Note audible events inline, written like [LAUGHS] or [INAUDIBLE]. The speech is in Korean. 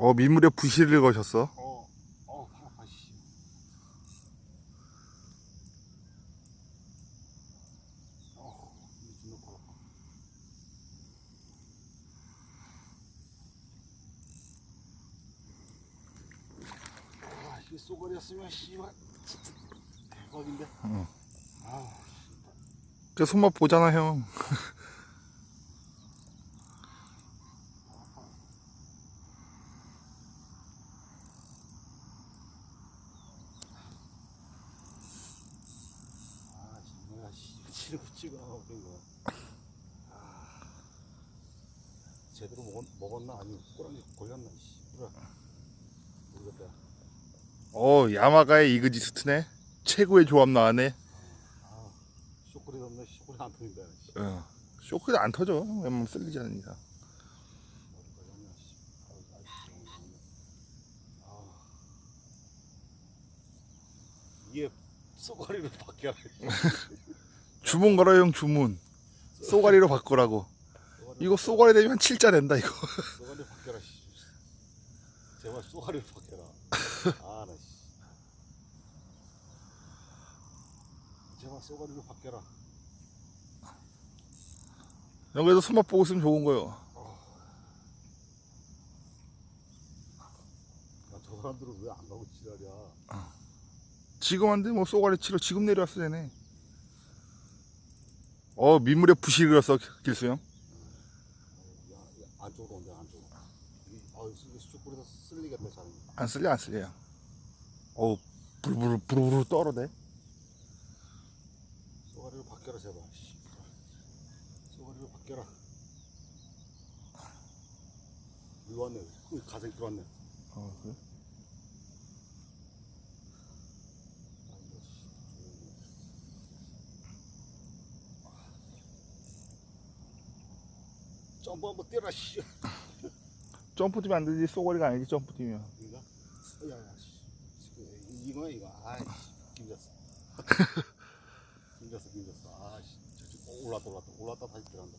어 민물에 부시를 거셨어. 어, 어, 씨. 어. 아, 이게 쏘가리였으면, 씨발. 대박인데? 응. 아, 저 손맛 보잖아 형. [LAUGHS] 아, 정말, 씨. 치르고 된 거야. 아, 제대로 먹었, 먹었나? 아니면 꼬랑지 걸렸나? 씨. 모르겠다. 어 야마가의 이그지스트네. 최고의 조합 나왔네. 아, 쇼크리 없네. 쇼크리 안 터진다. 씨. 어. 쇼크도 안 터져. 웬만하면 쓸리지 않는 이상. 머리 걸렸나? 씨. 아우, 아이씨, 너무 아. 이게 밖에 안 해. 주문 걸어 형 주문. 쏘가리로 바꾸라고. 이거 쏘가리 되면 7자 된다 이거. 쏘가리 바뀌어라 씨. 제발 쏘가리를 바뀌어라. [LAUGHS] 아, 나 씨. 제발 쏘가리로 바뀌어라. 여기서 손맛 보고 있으면 좋은 거요. 야, 저 사람들은 왜 안 가고 지랄이야? 지금 한데 뭐 쏘가리 치러 지금 내려왔어 되네. 어 민물에 부시를 그렸어 길수 형. 야, 야, 안쪽으로 온대 안쪽으로. 이게 쑥불에서 쓸리겠다 자는. 안 쓸려 안 쓸려. 어우 부르부르 부르부르 떨어대. 쏘가리로 바뀌어라 제발. 씨. 쏘가리로 바뀌어라. 일로 왔네. 그 가생 들어왔네. 어, 그래? 아이고, 씨. 점프 한번 뛰어라 씨. 점프 뛰면 안 되지 쏘가리가 아니지 점프 뛰면. 이거? 야야 씨. 이거야 이거. 아이씨 김졌어. 김졌어 [LAUGHS] 김졌어. 아씨 올랐다 올랐다 올랐다 다시 들어간다.